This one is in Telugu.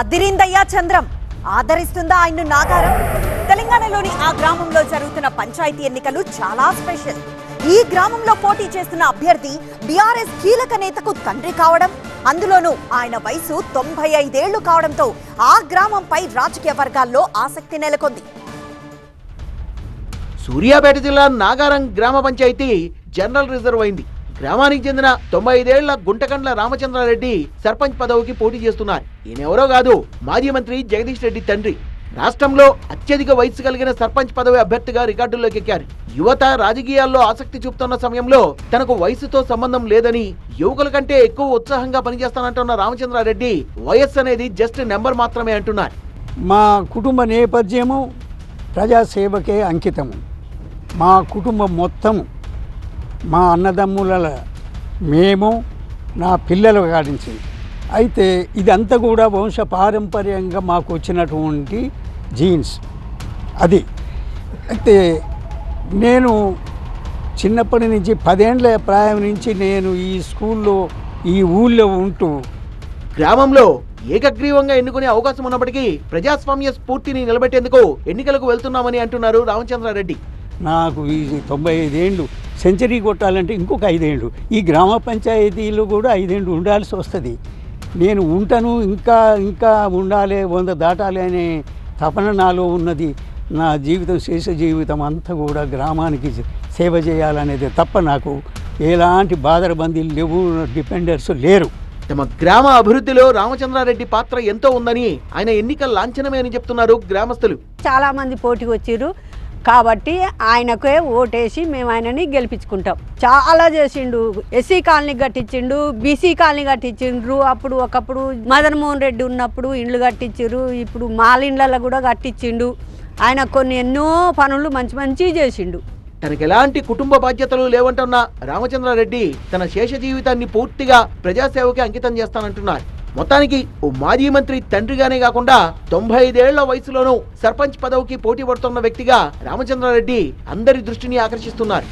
అదిరిందయ్యా చంద్రం. ఆదరిస్తుందా ఆయన నాగారం? తెలంగాణలోని ఆ గ్రామంలో జరుగుతున్న పంచాయతీ ఎన్నికలు చాలా స్పెషల్. ఈ గ్రామంలో పోటీ చేస్తున్న అభ్యర్థి బీఆర్ఎస్ కీలక నేతకు తండ్రి కావడం అందులోనూ ఆయన వయసు తొంభై ఐదేళ్ళు కావడంతో ఆ గ్రామంపై రాజకీయ వర్గాల్లో ఆసక్తి నెలకొంది. సూర్యాపేట జిల్లా నాగారం గ్రామ పంచాయతీ జనరల్ రిజర్వ్ అయింది. గ్రామానికి చెందిన తొంభై ఐదేళ్ళ గుంటకండ్ల రామచంద్రారెడ్డి సర్పంచ్ పదవికి పోటీ చేస్తున్నారు. ఈయనెవరో కాదు మాజీ మంత్రి జగదీష్ రెడ్డి తండ్రి. రాష్ట్రంలో అత్యధిక వయసు కలిగిన సర్పంచ్ పదవి అభ్యర్థిగా రికార్డుల్లోకి ఎక్కారు. యువత రాజకీయాల్లో ఆసక్తి చూపుతున్న సమయంలో తనకు వయసుతో సంబంధం లేదని యువకుల కంటే ఎక్కువ ఉత్సాహంగా పనిచేస్తానంటున్న రామచంద్రారెడ్డి వయస్సు అనేది జస్ట్ నెంబర్ మాత్రమే అంటున్నారు. మా కుటుంబ నేపథ్యము ప్రజాసేవకే అంకితము. మా కుటుంబం మొత్తం మా అన్నదమ్ముల మేము నా పిల్లల కాడించి అయితే ఇదంతా కూడా వంశ పారంపర్యంగా మాకు వచ్చినటువంటి జీన్స్. అది. అయితే నేను చిన్నప్పటి నుంచి పదేండ్ల ప్రాయం నుంచి నేను ఈ స్కూల్లో ఈ ఊళ్ళో ఉంటూ గ్రామంలో ఏకగ్రీవంగా ఎన్నుకునే అవకాశం ఉన్నప్పటికీ ప్రజాస్వామ్య స్ఫూర్తిని నిలబెట్టేందుకు ఎన్నికలకు వెళ్తున్నామని అంటున్నారు రామచంద్రారెడ్డి. నాకు ఈ తొంభై ఐదేళ్ళు సెంచరీ కొట్టాలంటే ఇంకొక ఐదేళ్ళు. ఈ గ్రామ పంచాయతీలో కూడా ఐదేళ్ళు ఉండాల్సి వస్తుంది. నేను ఉంటాను ఇంకా ఇంకా ఉండాలి వంద దాటాలి అనే తపన నాలో ఉన్నది. నా జీవితం శేష జీవితం అంతా కూడా గ్రామానికి సేవ చేయాలనేది తప్ప నాకు ఎలాంటి బాధరబందీలు లేవు డిపెండర్స్ లేరు. తమ గ్రామ అభివృద్ధిలో రామచంద్రారెడ్డి పాత్ర ఎంతో ఉందని ఆయన ఎన్నికల లాంఛనమే అని చెప్తున్నారు గ్రామస్తులు. చాలా మంది పోటీకి వచ్చిర్రు కాబట్టి ఆయనకే ఓటేసి మేము ఆయనని గెలిపించుకుంటాం. చాలా చేసిండు. ఎస్సీ కాలనీ కట్టించిండు బీసీ కాలనీ కట్టించిండ్రు. అప్పుడు ఒకప్పుడు మదన్ మోహన్ రెడ్డి ఉన్నప్పుడు ఇండ్లు కట్టించారు ఇప్పుడు మాలిండ్లలో కూడా కట్టించిండు. ఆయన కొన్ని ఎన్నో పనులు మంచి మంచి చేసిండు. తనకు ఎలాంటి కుటుంబ బాధ్యతలు లేవంటున్న రామచంద్రారెడ్డి తన శేష జీవితాన్ని పూర్తిగా ప్రజాసేవకి అంకితం చేస్తానంటున్నారు. మొత్తానికి ఓ మాజీ మంత్రి తండ్రిగానే కాకుండా తొంభై ఐదేళ్ళ వయసులోనూ సర్పంచ్ పదవికి పోటీ పడుతున్న వ్యక్తిగా రామచంద్రారెడ్డి అందరి దృష్టిని ఆకర్షిస్తున్నారు.